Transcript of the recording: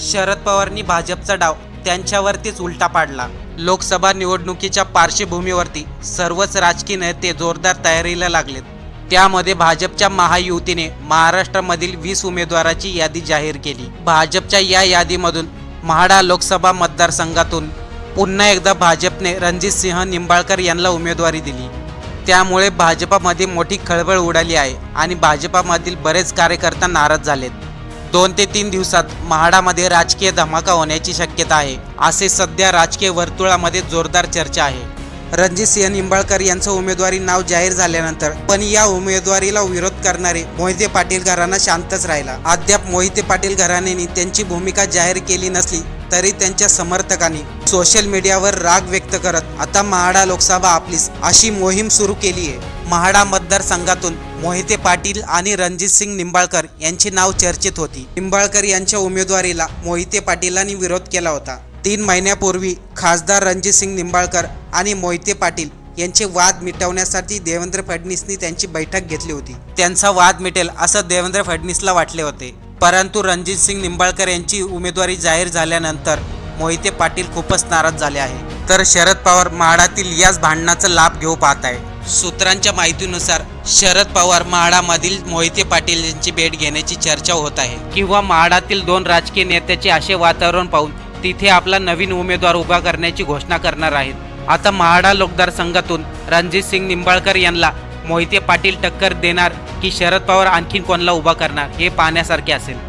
शरद पवारांनी भाजपचा डाव त्यांच्यावरतीच उलटा पाडला. लोकसभा निवडणुकीच्या पार्श्वभूमीवरती सर्वच राजकीय नेते जोरदार तयारीला लागलेत. त्यामध्ये भाजपच्या महायुतीने महाराष्ट्रामधील वीस उमेदवाराची यादी जाहीर केली. भाजपच्या या यादीमधून म्हाडा लोकसभा मतदारसंघातून पुन्हा एकदा भाजपने रणजित सिंह निंबाळकर यांना उमेदवारी दिली. त्यामुळे भाजपामध्ये मोठी खळबळ उडाली आहे आणि भाजपामधील बरेच कार्यकर्ता नाराज झालेत. दोन ते तीन दिवसात म्हाडामध्ये राजकीय धमाका होण्याची शक्यता आहे असे सध्या राजकीय वर्तुळामध्ये जोरदार चर्चा आहे. रणजित सिंह निंबाळकर यांचं उमेदवारी नाव जाहीर झाल्यानंतर पण या उमेदवारीला विरोध करणारे मोहिते पाटील घराणा शांतच राहिला. अद्याप मोहिते पाटील घराण्याने त्यांची भूमिका जाहीर केली नसली तरी त्यांच्या समर्थकांनी सोशल मीडियावर राग व्यक्त करत आता महाडा लोकसभा आपलीच अशी मोहीम सुरू केली आहे महाडा मतदारसंघातून मोहिते पाटील आणि रणजित सिंग निंबाळकर यांची नाव चर्चेत होती. निंबाळकर यांच्या उमेदवारीला मोहिते पाटीलांनी विरोध केला होता. तीन महिन्यापूर्वी खासदार रणजित सिंग निंबाळकर आणि मोहिते पाटील यांचे वाद मिटवण्यासाठी देवेंद्र फडणवीसनी त्यांची बैठक घेतली होती. त्यांचा वाद मिटेल असं देवेंद्र फडणवीसला वाटले होते. परंतु रणजित सिंग निंबाळकर यांची उमेदवारी जाहीर झाल्यानंतर मोहिते पाटील खूपच नाराज झाले आहे. तर शरद पवार म्हाडातील याच भांडणाचा लाभ घेऊ पाहत आहे सूत्रांच्या माहितीनुसार शरद पवार म्हाडामधील मोहिते पाटील यांची भेट घेण्याची चर्चा होत आहे. किंवा म्हाडातील दोन राजकीय नेत्याचे असे वातावरण पाहून तिथे आपला नवीन उमेदवार उभा करण्याची घोषणा करणार आहेत. आता म्हाडा लोकदारसंघातून रणजित सिंग निंबाळकर यांना मोहिते पाटील टक्कर देणार की शरद पवार आणखीन कोणाला उभा करणार हे पाहण्यासारखे असेल.